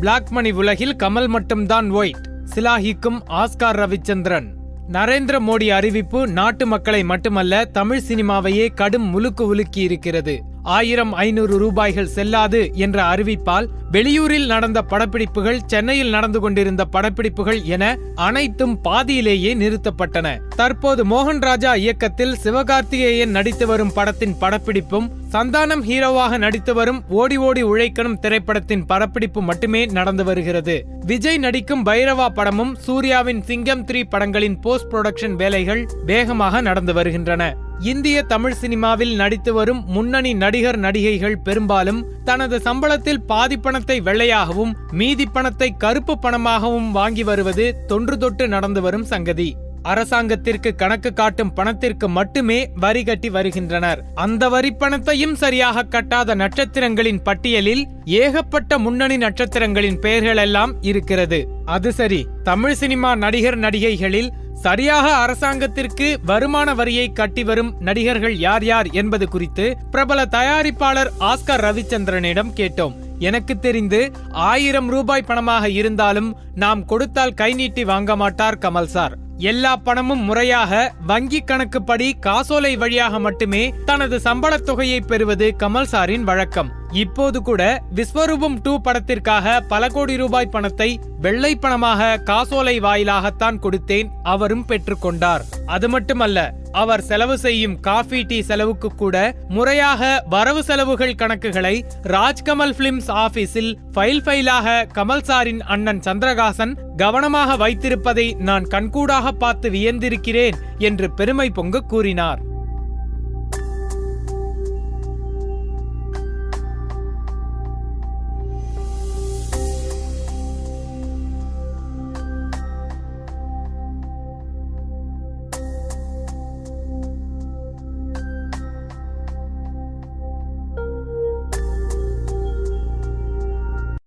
Black money உலகில் கமல் மட்டும்தான் white. சிலாஹிக்கும் ஆஸ்கார் ரவிச்சந்திரன். நரேந்திர மோடி அறிவிப்பு நாட்டு மக்களை மட்டுமல்ல தமிழ் சினிமாவையே கடும் முழுக்கு உலுக்கி இருக்கிறது ஆயிரம் ஐநூறு ரூபாய்கள் செல்லாது என்ற அறிவிப்பால் வெளியூரில் நடந்த படப்பிடிப்புகள் சென்னையில் நடந்து கொண்டிருந்த படப்பிடிப்புகள் என அனைத்தும் பாதியிலேயே நிறுத்தப்பட்டன. தற்போது மோகன் ராஜா இயக்கத்தில் சிவகார்த்திகேயன் நடித்து வரும் படத்தின் படப்பிடிப்பும் சந்தானம் ஹீரோவாக நடித்து வரும் ஓடி ஓடி உழைக்கணும் திரைப்படத்தின் படப்பிடிப்பு மட்டுமே நடந்து வருகிறது. விஜய் நடிக்கும் பைரவா படமும் சூர்யாவின் சிங்கம் த்ரீ படங்களின் போஸ்ட் புரொடக்ஷன் வேலைகள் வேகமாக நடந்து வருகின்றன. இந்திய தமிழ் சினிமாவில் நடித்து வரும் முன்னணி நடிகர் நடிகைகள் பெரும்பாலும் தனது சம்பளத்தில் பாதி பணத்தை வெள்ளையாகவும் மீதி பணத்தை கருப்பு பணமாகவும் வாங்கி வருவது தொன்று தொட்டு நடந்து வரும் சங்கதி. அரசாங்கத்திற்கு கணக்கு காட்டும் பணத்திற்கு மட்டுமே வரி கட்டி வருகின்றனர். அந்த வரி பணத்தையும் சரியாக கட்டாத நட்சத்திரங்களின் பட்டியலில் ஏகப்பட்ட முன்னணி நட்சத்திரங்களின் பெயர்கள் எல்லாம் இருக்கிறது. அது சரி தமிழ் சினிமா நடிகர் நடிகைகளில் சரியாக அரசாங்கத்திற்கு வருமான வரியை கட்டி வரும் நடிகர்கள் யார் யார் என்பது குறித்து பிரபல தயாரிப்பாளர் ஆஸ்கர் ரவிச்சந்திரனிடம் கேட்டோம். எனக்கு தெரிந்து ஆயிரம் ரூபாய் பணமாக இருந்தாலும் நாம் கொடுத்தால் கை நீட்டி வாங்க மாட்டார் கமல் சார். எல்லா பணமும் முறையாக வங்கி கணக்குப்படி காசோலை வழியாக மட்டுமே தனது சம்பளத் தொகையை பெறுவது கமல் சாரின் வழக்கம். இப்போது கூட விஸ்வரூபம் டூ படத்திற்காக பல கோடி ரூபாய் பணத்தை வெள்ளை பணமாக காசோலை வாயிலாகத்தான் கொடுத்தேன் அவரும் பெற்றுக்கொண்டார் அது மட்டுமல்ல அவர் செலவு செய்யும் காஃபி டீ செலவுக்கு கூட முறையாக வரவு செலவுகள் கணக்குகளை ராஜ்கமல் பிலிம்ஸ் ஆபீஸில் ஃபைல் ஃபைலாக கமல் சாரின் அண்ணன் சந்திரகாசன் கவனமாக வைத்திருப்பதை நான் கண்கூடாக பார்த்து வியந்திருக்கிறேன் என்று பெருமை பொங்க கூறினார்.